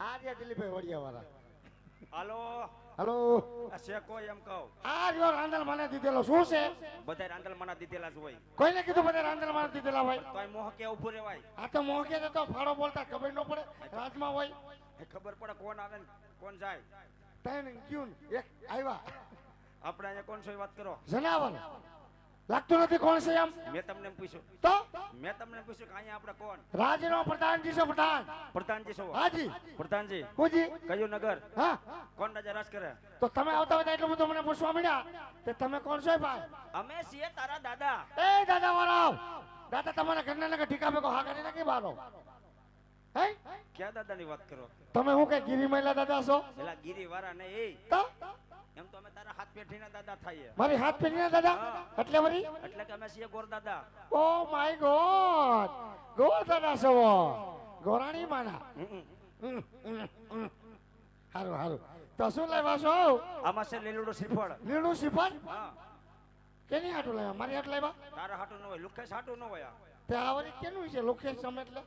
આ રહ્યા દિલીપભાઈ વડિયા વાળા હાલો. હલો. આ શેકો એમ કહો. આ રહ્યો રાંદલ મને દીધેલો. શું છે? બધા રાંદલ મને દીધેલા જ હોય. કોઈને કીધું બધા રાંદલ મને દીધેલા ભાઈ તોય મોહ કે ઉભું રહેવાય. આ તો મોકે તો ફાળો બોલતા ખબર ન પડે રાજમાં હોય. ખબર પડે કોણ આવે ને કોણ જાય. ત્રણ ક્યુન એક આવ્યા. આપણે અહીંયા કોણ છો વાત કરો. જનાવર લાગતું નથી કોણ છે એમ? મેં તમને પૂછ્યું. તો? મેં તમને પૂછ્યું કે અહીંયા આપણે કોણ? રાજનો પ્રધાનજી છે પ્રધાન. પ્રધાનજી છો. હાજી. પ્રધાનજી. હુજી કયું નગર? હા. કોણ રાજા રાજ કરે તો તમે આવતા હતા એટલું બધું મને પૂછવા મળ્યા કે તમે કોણ છો ભાઈ? અમે છીએ તારા દાદા. એ દાદા વાળા દાદા તમારા ઘરના નગર ઠીકા ભેગો હા કરી નાખી બારો. હે? ક્યાં દાદાની વાત કરો? તમે હું કે ગીરી મહિલા દાદા છો? એલા ગીરી વાળા ને એ. તો? એમ તો અમે તારા હાથ પેઠીના દાદા થઈએ. મારી હાથ પેરીના દાદા? એટલે વળી? એટલે કે અમે છીએ ગોર દાદા. Oh my God. ગોર દાદા છો ગોરાણી માના. હારું હારું. તો શું લેવા છો? આમાં છે લીલુડું શ્રીફળ. લીલું શ્રીફળ? કેની હાટું લેવા? મારી હાટ લેવા? તારા હાટું ન હોય લુખેશ હાટું ન હોય. તે વળી કેનું છે લુખેશ સમ એટલે?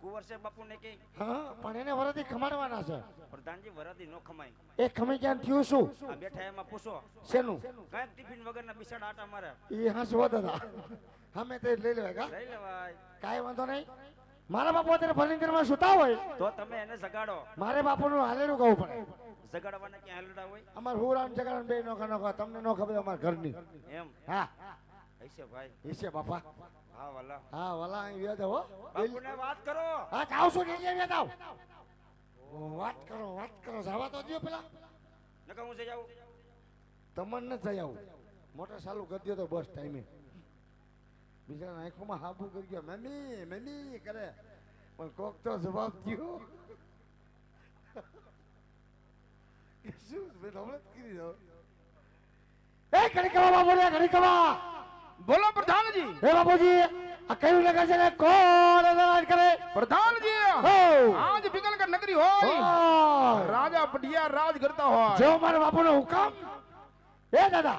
કુંવર છે બાપુ ને કે હા પણ એને વરદી ખમાડવાના છે. પ્રધાનજી વરદી નો ખમાય. એ ખમી ક્યાં થયું શું? આ બેઠા એમાં પૂછો. શેનું? કાંઈક ટિફિન વગરના બિસાડ આટા મારે. એ હાંસવા દાદા. અમે તે લઈ લેવા લઈ લેવાય. કાંઈ વાંધો નહીં. મારા બાપુ અત્યારે ફર્નિચરમાં સુતા હોય. તો તમે એને જગાડો. મારે બાપુનું હાલેલું કહું પડે. જગાડવાના ક્યાં હાલેડા હોય? અમાર હુરામ જગાડવાનું બે નો નોખા. તમને નો ખબર અમાર ઘરની. એમ. હા. હશે ભાઈ. ઈશે બાપા. હા વાલા. હા વાલા અહીં વ્યા હો બાપુને વાત કરો. હા છું ને વાત કરો વાત કરો. જવા તો દો પેલા. નકર હું જઈ આવું? તમને જ જઈ આવું. મોટર ચાલુ કરી દો તો બસ ટાઈમે બીજા આંખોમાં હાબુ કરી ગયો મમ્મી મમ્મી કરે. પણ કોક તો જવાબ થયો શું મેં હમણાં જ કરી દો? એ ઘડી કવા બોલ્યા ઘડી કવા બોલો પ્રધાનજી. હે બાપુજી આ કયું લગા છે ને? કોણ રાજ કરે? પ્રધાનજી હો. આજ પિંગલગઢ નગરી હોય. રાજા પટિયા રાજ કરતા હોય. જો મારા બાપુનો હુકમ. એ દાદા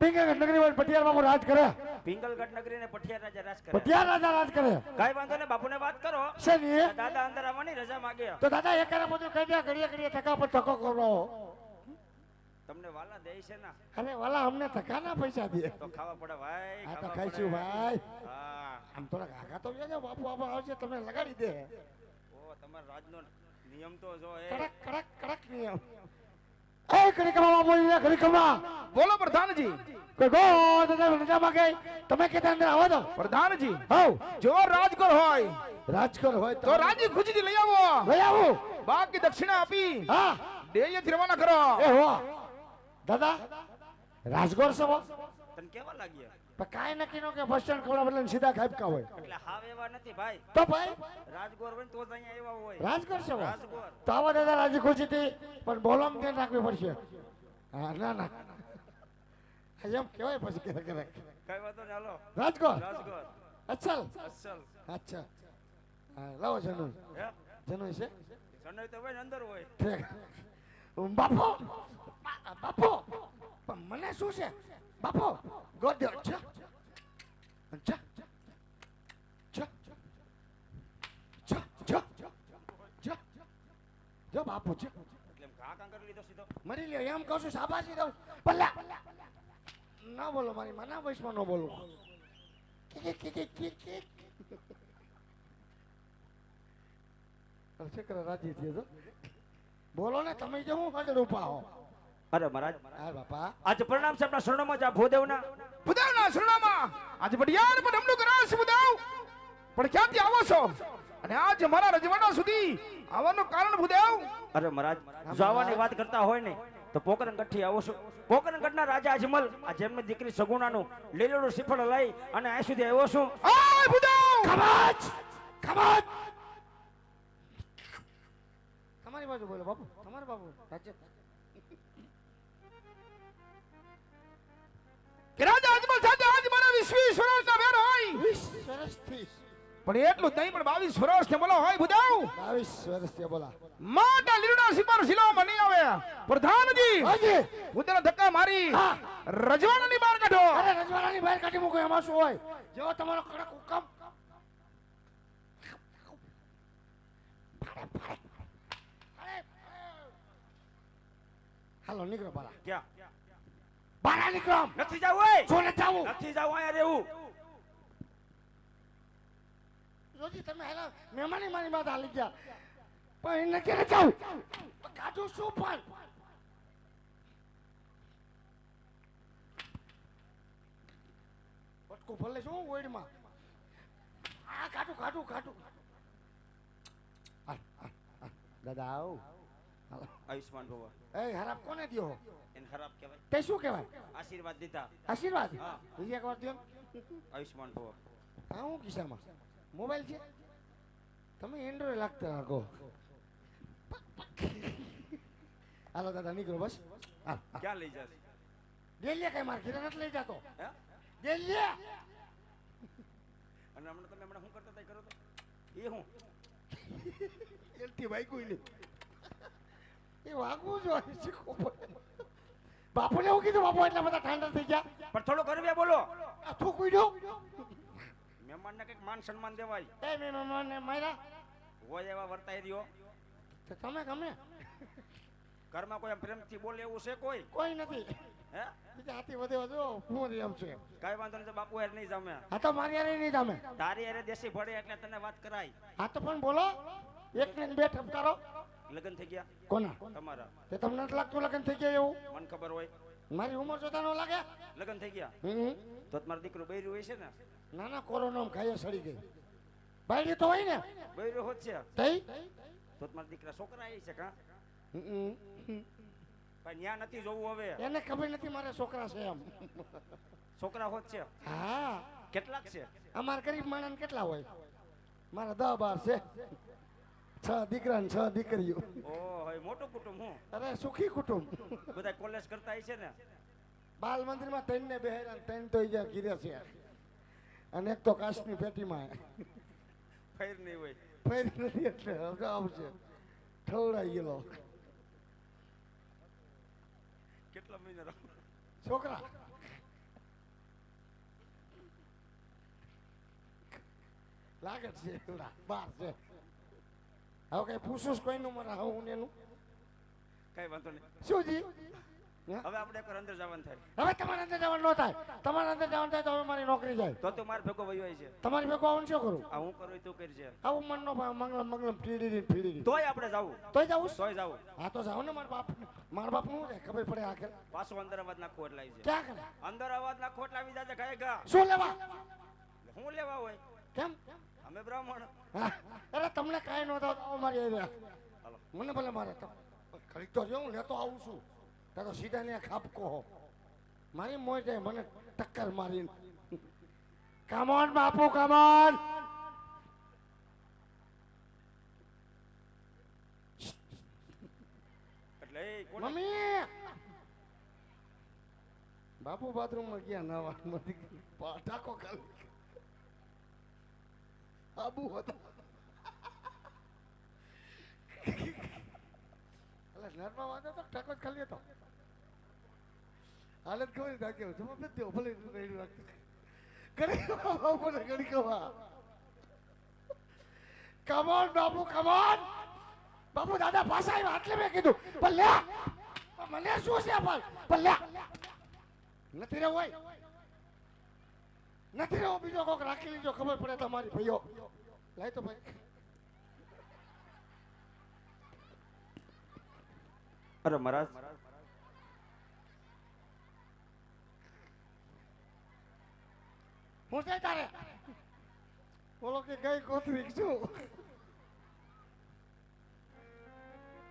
પિંગલગઢ નગરી વાળી પટિયાર બાપુ રાજ કરે. પિંગલગઢ નગરી ને પટિયાર રાજા રાજ કરે. પટિયાર રાજા રાજ કરે. કઈ વાંધો ને બાપુને વાત કરો. છે ને એ? દાદા અંદર આવવાની રજા માંગે. તો દાદા એક બધું કહી દે ઘડીએ ઘડીએ ટકા પર ટકો કરો. તમને વાલા દે છે ને? અરે વાલા અમને ટકા ના પૈસા દે. તો ખાવા પડે ભાઈ આ તો ખાઈશું ભાઈ. હા. આમ થોડાક આગા તો વ્યા બાપુ બાપુ આવશે તમે લગાડી દે. ઓ તમારા રાજનો નિયમ તો જો એ. કડક કડક કડક નિયમ. એ ઘડી કમા બાપુ અહીંયા ઘડી કમા. બોલો પ્રધાનજી. કે ગો દાદા રજા માંગે. તમે કેતા અંદર આવો તો. પ્રધાનજી હવ. જો રાજકોર હોય રાજકોર હોય તો રાજી ખુશીથી લઈ આવો. લઈ આવો. બાકી દક્ષિણા આપી. હા. ડેયથી રવાના કરો. એ હો દાદા રાજગોર સવો તને કેવા લાગ્યા? પણ કાંઈ નક્કી નો કે બસ સ્ટેન્ડ ખોડા બદલે સીધા ખાબકા હોય. એટલે હાવ એવા નથી ભાઈ. તો ભાઈ? રાજગોર હોય તો જ અહીંયા એવા હોય. રાજગોર સવો રાજગોર. તો આવા દાદા રાજી ખુશીથી પણ બોલમ કે રાખવી પડશે. હા ના ના. એમ કહેવાય પછી ક્યારેક ક્યારેક કઈ વાંધો ને હાલો. રાજકોટ રાજગોર. અચ્છા. અચ્છા. હા લાવો જનુ જનુ છે? જનુ તો હોય ને અંદર હોય. બાપો. બાપો પણ મને શું છે? બાપો ગોદ્યો છ. છ. છ. છ. છ. છ. જો બાપુ છે. મરી લ્યો એમ કહું છું શાબાશી દઉં. પલ્લા ના બોલો મારી માના વયસમાં ન બોલું. રાજી થયો બોલો ને તમે જો હું હજર રૂપા હો. અરે મહારાજ હા બાપા. આજ પ્રણામ છે આપણા શરણોમાં જા ભોદેવના. ભોદેવના શરણામાં. આજે પટિયાર પર હમલું કરાશ ભોદેવ. પણ ક્યાંથી આવો છો? અને આજ મારા રજવાડા સુધી આવવાનું કારણ ભોદેવ? અરે મહારાજ જવાની આવવાની વાત કરતા હોય ને તો પોકરણગઢથી આવો છો. પોકરણગઢના રાજા અજમલ આ જેમની દીકરી સગુણાનું લીલોડું શ્રીફળ લઈ અને અહીં સુધી આવ્યો છું. આય ભોદેવ! કમાચ કમાચ તમારી બાજુ બોલો બાપુ. તમારી બાબુ રાજ્ય બાવીસ વર્ષ ના બેન હોય. પણ એટલું નહીં પણ બાવીસ વર્ષથી બોલો હોય બુધાવ. બાવીસ વર્ષથી બોલા. માતા લીરડા સિપાર સિલો માં નહીં આવે. પ્રધાનજી હાજી. ધક્કા મારી. રજવાડા ની બહાર કાઢો. અરે રજવાડા ની બહાર કાઢી મૂકો એમાં શું હોય? જેવો તમારો કડક હુકમ. હાલો નીકળો બાલા. ક્યાં? બારા નીકળો નથી જાવ ઓય જો ને જાવું. નથી જાવું અહીંયા રહેવું. રોજી તમે હેલા મહેમાની મારી વાત હાલી ગયા. પણ એને ક્યારે જાવ. કાઢું શું પણ? પટકો ભલે શું ઓઈડમાં આ કાઢું કાઢું કાઢું. દાદા આવ. આયુષ્માન ભવ. એ ખરાબ કોને દયો? એને ખરાબ કહેવાય. તે શું કહેવાય? આશીર્વાદ દીધા. આશીર્વાદ? હા. બીજી એક વાર દ્યો. આયુષ્માન ભવ. હા હું કિસ્સામાં? મોબાઈલ છે? તમે એન્ડ્રોઈડ લાગતા રાખો. હાલો દાદા નીકળો બસ. ક્યાં લઈ જશે? ડેલીએ કઈ માર ઘીરે નથી લઈ જતો? હે? ડેલીએ અને હમણાં તમે હમણાં શું કરતા કરો તો? એ હું. એલથી કોઈ નહીં. એ વાગવું જોઈએ શીખવું પડે બાપુને એવું કીધું બાપુ એટલા બધા ઠંડા થઈ ગયા. પણ થોડો ગરબે બોલો. આ તું કુડ્યો મહેમાનને કંઈક માન સન્માન દેવાય. એ મેં મને માર્યા હોય એવા વર્તાઈ રહ્યો તો તમે ગમે. ઘરમાં કોઈ પ્રેમ પ્રેમથી બોલે એવું છે કોઈ? કોઈ નથી. હે? બીજા હાથી વધે હું છે કાંઈ વાંધો નહીં બાપુ યાર નહીં જમે. તો મારી નહીં જમે. તારી અરે દેશી ભળે એટલે તને વાત કરાય. હા તો પણ બોલો. એક ને બે ઠપકારો લગ્ન થઈ ગયા? કોના? તમારા. તે તમને નથી લાગતું લગ્ન થઈ ગયા એવું? મને ખબર હોય. મારી ઉંમર જોતા ન લાગે? લગ્ન થઈ ગયા. તો તમારો દીકરો બૈરું હોય છે ને? ના ના કોરોના ખાઈએ સડી ગઈ. બૈરી તો હોય ને? બૈરું હોત છે. તઈ? તો તમારા દીકરા છોકરા આવી છે કાં. પણ ન્યા નથી જોવું હવે. એને ખબર નથી મારા છોકરા છે એમ. છોકરા હોત છે. હા. કેટલાક છે? અમાર ગરીબ માણસ કેટલા હોય? મારા દસ બાર છે. છ દીકરા ને છ દીકરીઓ. ઓ મોટું કુટુંબ હું? અરે સુખી કુટુંબ. બધા કોલેજ કરતા છે ને? બાલ મંદિરમાં ત્રણ ને બેહેરા ત્રણ તો ઈજા ગીરે છે. અને એક તો કાશની પેટીમાં. ફેર નહીં હોય. ફેર નથી એટલે હવે આવશે. ઠવડાઈ ગયેલો. કેટલા મહિના છોકરા. લાગે છે બાર છે. હવે કઈ પૂછું કોઈનું મારા હું ને એનું કઈ વાંધો નહીં. શું જી? હવે આપણે એક અંદર જવાનું થાય. હવે તમારે અંદર જવાનું ન થાય. તમારે અંદર જવાનું થાય તો હવે મારી નોકરી જાય. તો તું માર ભેગો વયો છે. તમારી ભેગો આવું શું કરું? આ હું કરું તું કરજે આવું મન નો મંગલમ મંગલમ ફીડી ફીડી તોય આપણે જાવું. તોય જાવું? તોય જાવું. હા તો જાવ ને મારા બાપ મારા બાપનું ખબર પડે આખર પાછો અંદર અવાજ ના ખોટ લાવી છે ક્યાં કરે અંદર અવાજ ના ખોટ લાવી જાય ખાય ગા. શું લેવા? હું લેવા હોય? કેમ? અમે બ્રાહ્મણ. અરે તમને કાંઈ ન આવો મારી આવ્યા મને ભલે મારે ઘડીક તો જો હું લેતો આવું છું. ત્યાં તો સીધા ને ખાપકો હો. મારી મોય જાય મને ટક્કર મારીને. કામોન બાપુ કામોન એટલે મમ્મી! બાપુ બાથરૂમમાં ગયા નવા ટાકો ખાલી આબુ હતો એટલે નરમાં વાંધો તો ટકો જ ખાલી હતો હાલત ખબર નાખ્યો જમા નથી દેવો ભલે રેડી રાખતો કરે ઘડી કવા કમોન બાપુ કમોન બાપુ દાદા પાછા આવ્યા એટલે મેં કીધું પણ લે મને શું છે પણ લે નથી રહેવું હોય નથી રહેવું બીજો કોક રાખી લીજો ખબર પડે તમારી ભાઈઓ. લાય તો ભાઈ. અરે મહારાજ. હું છે તારે? બોલો કે ગઈ કોથરી છું.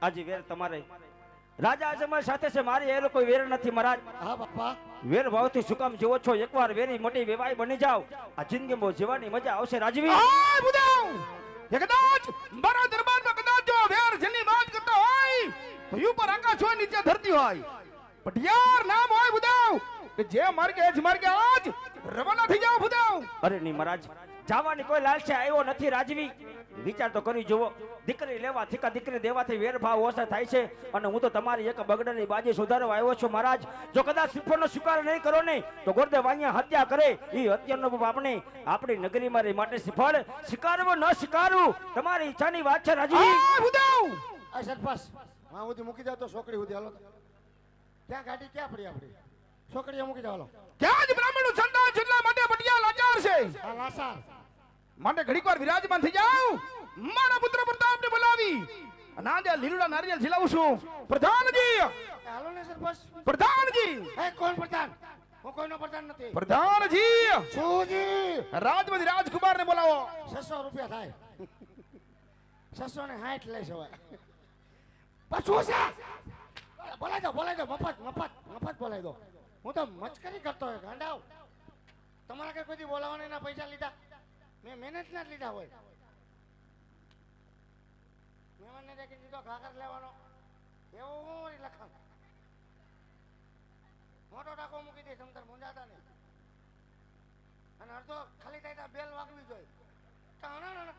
આજે વેર તમારે. રાજા અજમલ સાથે છે મારી એ કોઈ વેર નથી મહારાજ. હા બાપા. વેર ભાવથી શું કામ જીવો છો. એકવાર વેરી મોટી વેવાઈ બની જાવ આ જિંદગીમાં જીવવાની મજા આવશે રાજવી. કદાચ મારા દરબારમાં કદાચ જો વેર જેની વાત કરતા હોય તો ઉપર આકાશ હોય નીચે ધરતી હોય. પટિયાર નામ હોય બુદાવ કે જે માર્ગે જ માર્ગે આજ રવાના થઈ જાવ બુદાવ અરે નહીં મહારાજ જવાની કોઈ લાલચ આવ્યો નથી રાજવી. વિચાર તો કરી જુઓ. દીકરી લેવા થીકા દીકરી દેવાથી વેરભાવ ઓછા થાય છે. અને હું તો તમારી એક બગડાની બાજી સુધારવા આવ્યો છું મહારાજ. જો કદાચ સિફોનો સ્વીકાર નહીં કરો ને તો ગુરુદેવ વાણિયા હત્યા કરે. એ હત્યાનો આપણે આપણી નગરીમાં રહી માટે સિફળ સ્વીકારવું ન સ્વીકારવું તમારી ઈચ્છાની વાત છે રાજી. બુદાવ આ સરપાસ હા સુધી મૂકી જાવ તો છોકરી સુધી હાલો. ક્યાં ગાડી ક્યાં પડી આપણી? છોકરીએ મૂકી જાવ હાલો. ક્યાં જ બ્રાહ્મણનું સંતાન છે માટે પટિયા લાચાર છે. આ લાસાર. માટે ઘડીક વાર વિરાજમાન થઈ જાઓ મારા પુત્ર પ્રતાપને બોલાવી. અને આજે લીલુડા નારિયેલ ઝીલાવું છું. પ્રધાનજી! હાલો ને સર બસ. પ્રધાનજી! એ કોણ પ્રધાન? કોઈનો પ્રધાન નથી. પ્રધાનજી! સુજી! રાજમંત્રી રાજકુમાર ને બોલાવો. છસો રૂપિયા થાય. છસો ને સાઠ લઈશ હવે. પાછું છે? બોલાય દો બોલાય દો મફત મફત મફત બોલાઈ દો. હું તો મચકરી કરતો હોય ગાંડાવ તમારા કઈ કોઈ દી બોલાવાના પૈસા લીધા? મેં મહેનત ના લીધા હોય. મહેમાનને દેખી દીધો ઘાઘર લેવાનો. એવું હું લખાણ મોટો ટાકો મૂકી દઈશ સમતર મુંજાતા નહીં અને અડધો ખાલી થાય બેલ વાગવી જોઈએ.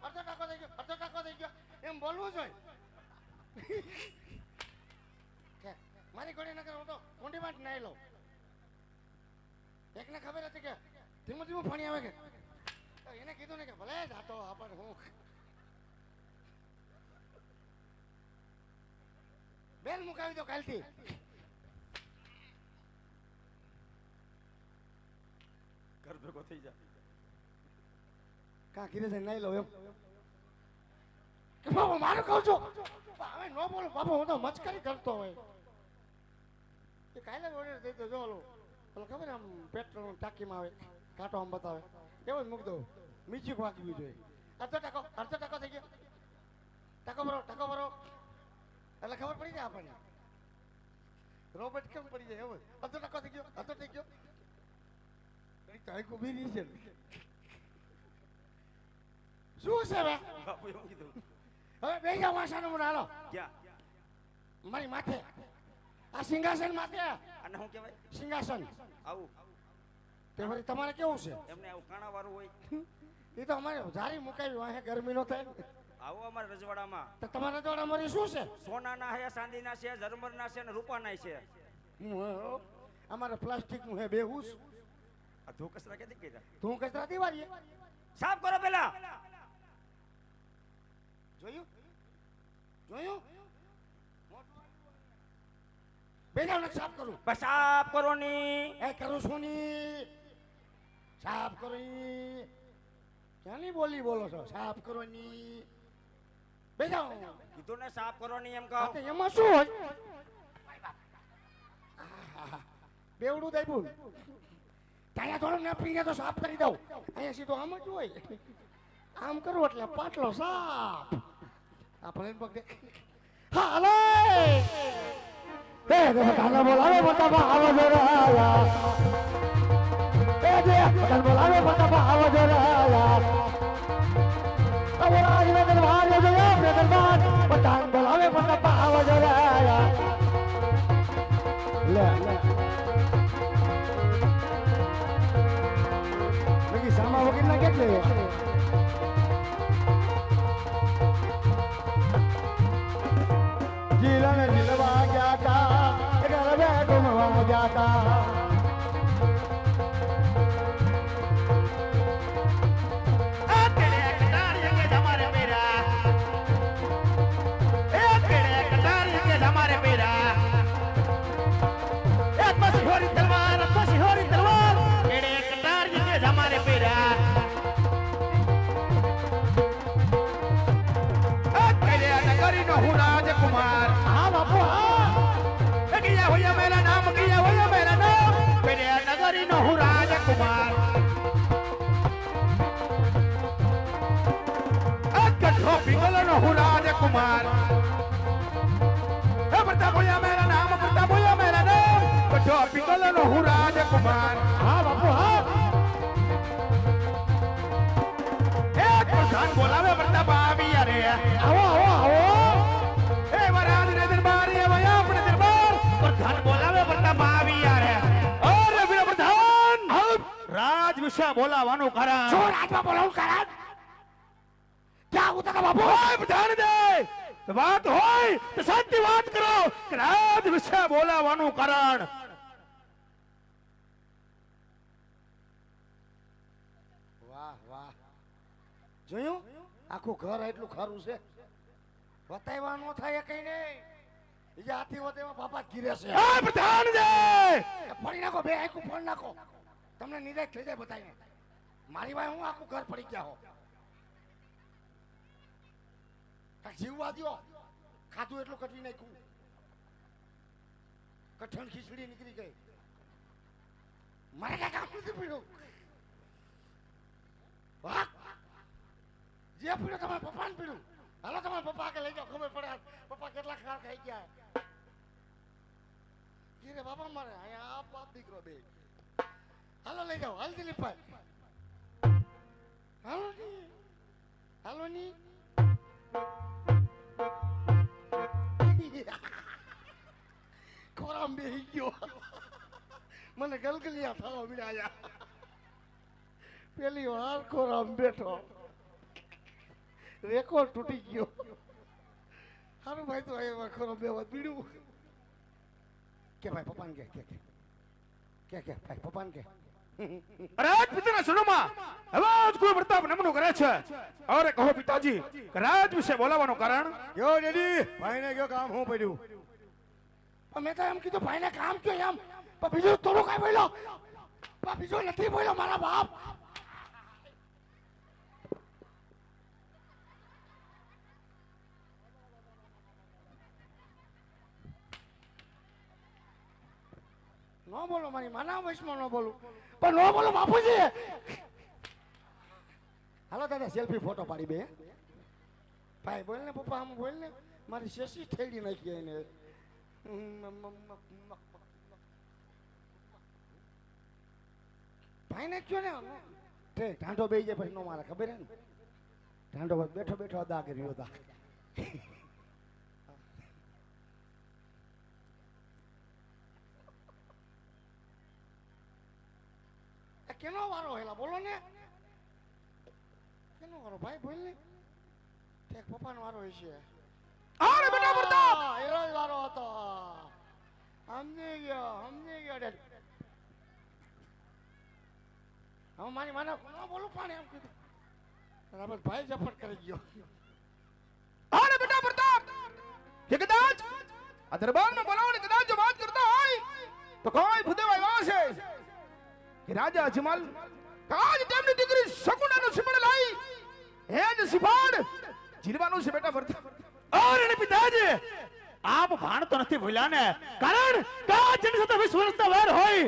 અડધો ટાકો થઈ ગયો, અડધો ટાકો થઈ ગયો. એમ બોલવું જોઈએ. મારી ઘોડી નગર હું તો ઊંડીમાં જ નાઈ લઉં. એકને ખબર હતી કે ધીમું ધીમું ફણી આવે કે તો એને કીધું ને કે ભલે જાતો આપણ હું બેલ મુકાવી દો કાલથી. ઘર ભેગો થઈ જા કા કીધે છે નહીં લઉં એમ. કે બાબા મારું કહું છું. હવે ન બોલો. બાબો હું તો મચકરી કરતો હોય. એ કાલે ઓર્ડર દઈ દો જો ઓલો. ઓલો ખબર આમ પેટ્રોલ ટાંકીમાં આવે. કાંટો આમ બતાવે. એવો જ મૂક દો મીઠી વાંચવી જોઈએ. અડધો ટકો અડધો ટકો થઈ ગયો. ટકો ભરો ટકો ભરો. એટલે ખબર પડી જાય આપણને. રોબોટ કેમ પડી જાય? એવું. અડધો ટકો થઈ ગયો અડધો થઈ ગયો. કાંઈક ઊભી રહી છે. શું છે બે બાપુ એવું કીધું. હવે બે જાવ વાસાનો મને હાલો. મારી માથે. આ સિંહાસન માથે. અને શું કહેવાય? સિંહાસન. આવું. તે વળી તમારે કેવું છે? એમને આવું કાણા વાળું હોય. એ તો અમારે જારી મુકાવી વાહે ગરમી નો થાય આવો અમારા રજવાડામાં. તો તમારા રજવાડા અમારી શું છે? સોનાના છે ચાંદીના છે ઝરમરના છે અને રૂપાના છે. હું, અમારે પ્લાસ્ટિકનું હે બેહુસ. આ ધો કચરા ક્યાંથી કર્યા? તું કચરા દિવાળીએ. સાફ કરો પેલા. જોયું? જોયું? બેઠા સાફ કરું. બસ સાફ કરો ની. એ કરું છું ની. સાફ કરો ક્યાંની બોલી બોલો છો? સાફ કરો ની બે જાઓ કીધું ને સાફ કરો ની એમ કહો. એમાં શું હોય. બેવડું દાયબું ત્યાં થોડું ને પીને તો સાફ કરી દઉં. અહીંયા સીધો આમ જ હોય. આમ કરું એટલે પાટલો સાફ. આ ભલે પગ હાલો! દે કાલા બોલાવે મોટા આવો જોરાયા એ કાલા બોલાવે મોટા ભાવ જોરાયા અવરાજ ને દરબાર જો ને દરબાર પઠાણ બોલાવે મોટા ભાવ જોરાયા લે લે લગી સામા વગર ના કેટલે જીલન જીલવા ગયા તા. ઘુમવા ગયા મેરા નામ કિયા હોયા મેરા નામ. પેરે નગરી નો હું રાજકુમાર. કઠો પિંગલ નો હું રાજકુમાર. હે પ્રતાપ હોયા મેરા નામ, પ્રતાપ હોયા મેરા નામ. કઠો પિંગલ નો હું રાજકુમાર. હા, બાપુ, હા. એ. વિશે બોલાવાનું કારણ. શું રાજમાં બોલાવું કારણ? ક્યાં હું તને બાપુ? પ્રધાન દે. વાત હોય તો સાચી વાત કરો કે રાજ વિશે બોલાવાનું કારણ. વાહ વાહ. જોયું? આખું ઘર એટલું ખરું છે. બતાવ્યા ન થાય કઈ નહીં. એ હાથી હોતે બાપા ગીરે છે. ફોડી નાખો બે આખું ફોડ નાખો. તમને નિરાશ થઈ જાય બતાવીને મારી ભાઈ હું આખું ઘર પડી ગયા હો. કાંઈક જીવવા દ્યો. ખાધું એટલું કટવી નાખ્યું. કઠણ ખીચડી નીકળી ગઈ. મારે કઈ કામ નથી પડ્યું. વાહ! જે પીડ્યું તમારા પપ્પાને પીડ્યું. હાલો તમારા પપ્પા આગળ લઈ જાઓ. ખબર પડે આ પપ્પા કેટલા ખાર ખાઈ ગયા. કી રે બાપા મારે, અહીંયા આ બાપ દીકરો બે. હાલો લઈ જાઓ હાલ દિલીપભાઈ હાલો ની હાલો ની ખોરામ બેહી ગયો મને ગલગલિયા થવા મળ્યા પેલી વાર ખોરામ બેઠો રેકોર્ડ તૂટી ગયો સારું ભાઈ તો એમાં ખોરામ બે વાત પીડ્યું કે ભાઈ પપ્પાને કે કે કે કે ભાઈ પપ્પાને કે રાજપિતાના શરણોમાં હવે જ કોઈ પ્રતાપ નમનો કરે છે. અરે કહો પિતાજી રાજ વિશે બોલાવાનું કારણ? કયો ડેડી ભાઈને કયો કામ હું પડ્યું. મેં તો એમ કીધું ભાઈને કામ કયો એમ. પણ બીજું થોડું કાંઈ બોલ્યો. પણ બીજું નથી બોલ્યો મારા બાપ. ન બોલો મારી માના વૈષ્ણવ ન બોલું. પણ ન બોલો, બાપુજી. હાલો દાદા સેલ્ફી ફોટો પાડી બે ભાઈ, બોલ ને પપ્પા, આમ બોલ ને. મારી શેષી ઠેડી નાખી એને. ભાઈ ને કયો ને તે ઢાંઢો બે જાય પછી નો મારે, ખબર હે ને? ઢાંઢો બેઠો બેઠો અદા કર્યો હતા. કેનો વારો હેલા બોલો ને. કેનો વારો? ભાઈ બોલ ને. ઠેક પપ્પાનો વારો હશે અરે બેટા પ્રતાપ એરો વારો હતો. સમજી ગયો સમજી ગયો ડેડ. હવે મારી માને ન બોલું પણ એમ કીધું. બરાબર ભાઈ જફટ કરી ગયો. અરે બેટા પ્રતાપ કે કદાચ આ દરબારમાં બોલાવવાની કદાચ જો વાત કરતા હોય તો કોઈ ભૂદેવ આવ્યો છે કે રાજા અજમલ કાજ તેમની દીકરી શકુનાનું સિમણ લાઈ હે જ સિફાડ જીરવાનું છે બેટા પ્રતાપ અરે પિતાજી આપ ભાણ તો નથી ભૂલ્યા ને કારણ કાજ જેની સાથે વીસ વર્ષના વાર હોય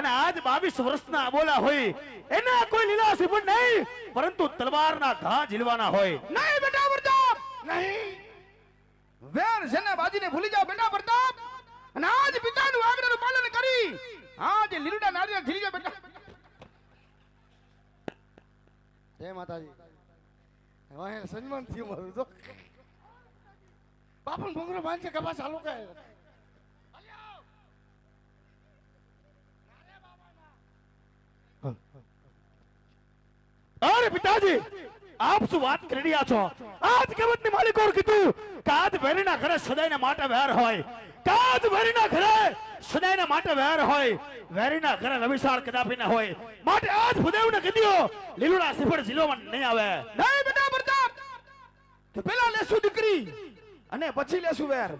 અને આજ બાવીસ વર્ષના બોલા હોય એના કોઈ લીલા સિફળ નહીં પરંતુ તલવારના ઘા ઝીલવાના હોય. નહીં બેટા પ્રતાપ નહીં. વેર જેને બાજીને ભૂલી જાવ બેટા પ્રતાપ અને આજ પિતાનું આજ્ઞાનું પાલન કરી. આજ લીલડા નારિયેળ ઝીલી જાઓ બેટા. જય માતાજી. હવે સન્માન થયું મારું તો બાપન ભૂંગરો બાંધશે કપાસ ચાલુ કહે અરે પિતાજી! આપ શું વાત કરી રહ્યા છો? આજ કહેવતની માલિકો કીધું? કાદ વેરીના ઘરે સદાયના માટે વેર હોય. કાદ વેરીના ઘરે સદાયના માટે વેર હોય. વેરીના ઘરે રવિશાળ કદાપી ના હોય. માટે આજ ભૂદેવને કીધું લીલુડા સિફળ ઝીલવામાં નહીં આવે. નહીં બેટા પ્રતાપ તો પેલા લેશું દીકરી અને પછી લેશું વેર.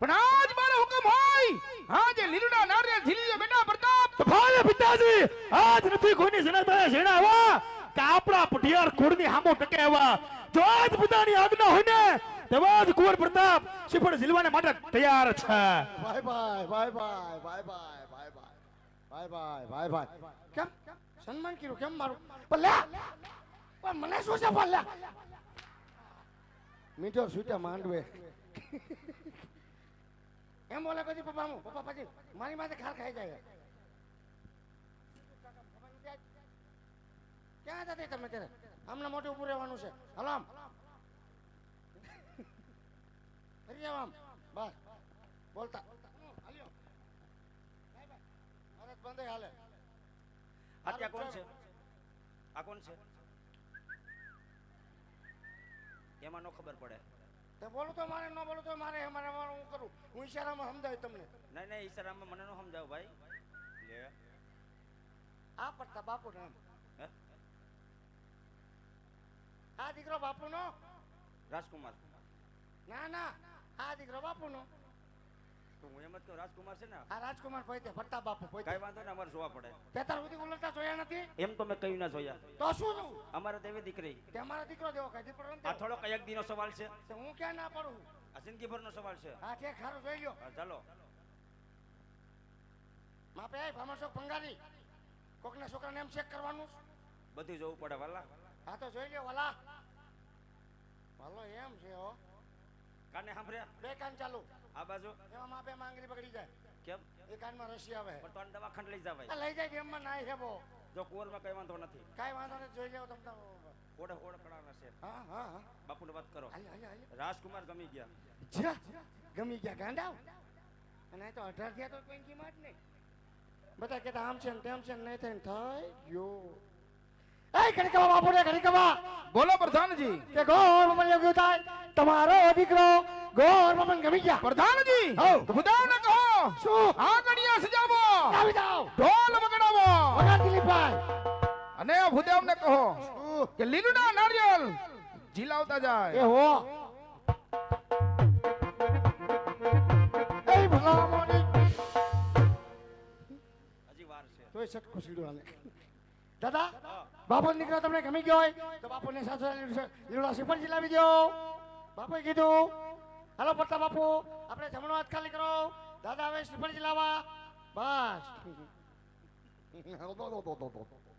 પણ આજ મારો હુકમ હોય. આજે લીલડા નારિયેળ ઝીલી બેટા પ્રતાપ ભાઈ પિતાજી આજ નથી કોઈની જનતાએ જેણા આવા કે આપણા પટિયાર કુળની હામો ટકે આવા જો આજ પિતાની આજ્ઞા હોય ને તેવા જ કુંવર પ્રતાપ સિફળ ઝીલવાને માટે તૈયાર છે. Bye bye bye bye bye bye bye bye bye bye bye કેમ? સન્માન કર્યું કેમ મારું? પણ પણ મને શું છે પણ મીઠો સૂટા માંડવે. એમ બોલે પછી પપ્પા હું પપ્પા પછી મારી માથે ખાર ખાઈ જાય. ક્યાં હતા તમે ત્યારે? આમને મોટે ઉભું રહેવાનું છે. હલો આમ ફરી જાઓ આમ. બસ. બોલતા. બંધ હાલે. કોણ છે? આ કોણ છે? એમાં ન ખબર પડે. તે બોલું તો મારે ન બોલું તો મારે મારે હું કરું? હું ઈશારામાં સમજાવી તમને. નહીં નહીં ઈશારામાં મને ન સમજાવ ભાઈ. લે. આ પડતા બાપુ ને એમ હે? આ દીકરો બાપુનો? રાજકુમાર. ના ના. આ દીકરો બાપુનો. તો હું એમ જ કહું રાજકુમાર છે ને? આ રાજકુમાર પોતે ભટ્ટા બાપુ પોતે. કઈ વાંધો ને અમારે જોવા પડે. તેતાર સુધી ઉલટતા જોયા નથી? એમ તો મેં કહ્યું ના જોયા. તો શું અમારે તો એવી દીકરી. તે અમારો દીકરો દેવો કઈ દીકરો આ થોડો કયેક દીનો સવાલ છે. હું ક્યાં ના પડું? આ જિંદગીભરનો સવાલ છે. હા ઠેક ખારું જોઈ લ્યો. ચાલો. માપે આય ભામાશોક ભંગારી. કોકના છોકરાને એમ ચેક કરવાનું? બધું જોવું પડે વાલા. હા તો જોઈ લ્યો વાલા. વાલો એમ છે હો. કાને સાંભળ્યા? બે કાન ચાલુ. આ બાજુ? એમાં માપે માંગરી બગડી જાય. કેમ? એ કાનમાં રસી આવે. પણ તને દવાખાને લઈ જવાય. લઈ જાય ડેમમાં નાય હેબો જો કુંવરમાં કઈ વાંધો નથી. કાંઈ વાંધો નથી જોઈ લેવો તમને તાર ઓળખ ઓળખડાના છે. હા હા હા. બાપુને વાત કરો. રાજકુમાર ગમી ગયા. ગમી ગયા ગાંડા અને તો અઢાર થયા તો પેન્કીમાં જ નહીં. બધા કહેતા આમ છે ને તેમ છે ને નહીં થાય. ને થઈ ગયો. એ ઘડી કવા બાપુ રે ઘડી બોલો પ્રધાનજી. કે ગોર મમન યોગ્ય થાય. તમારો દીકરો ગોર મમન ગમી ગયા. પ્રધાનજી. તો કહો. શું? આંગણીયા સજાવો. આવી જાઓ. ઢોલ વગડાવો. વગા દિલીપભાઈ અને ભૂદેવને કહો કે લીલુડા નારિયેલ ઝીલાવતા એ હો. એ ભલામણી. હજી વાર છે. તોય સટ સીડો હાલે દાદા બાપો નીકળો તમને ગમી ગયો હોય, તો બાપુને સાસુ લીલુડા શ્રીફળ લાવી દો. બાપુએ કીધું, હાલો પડતા બાપુ, આપણે જમણો હાથ ખાલી કરો. દાદા હવે શ્રીફળ લાવવા. બસ.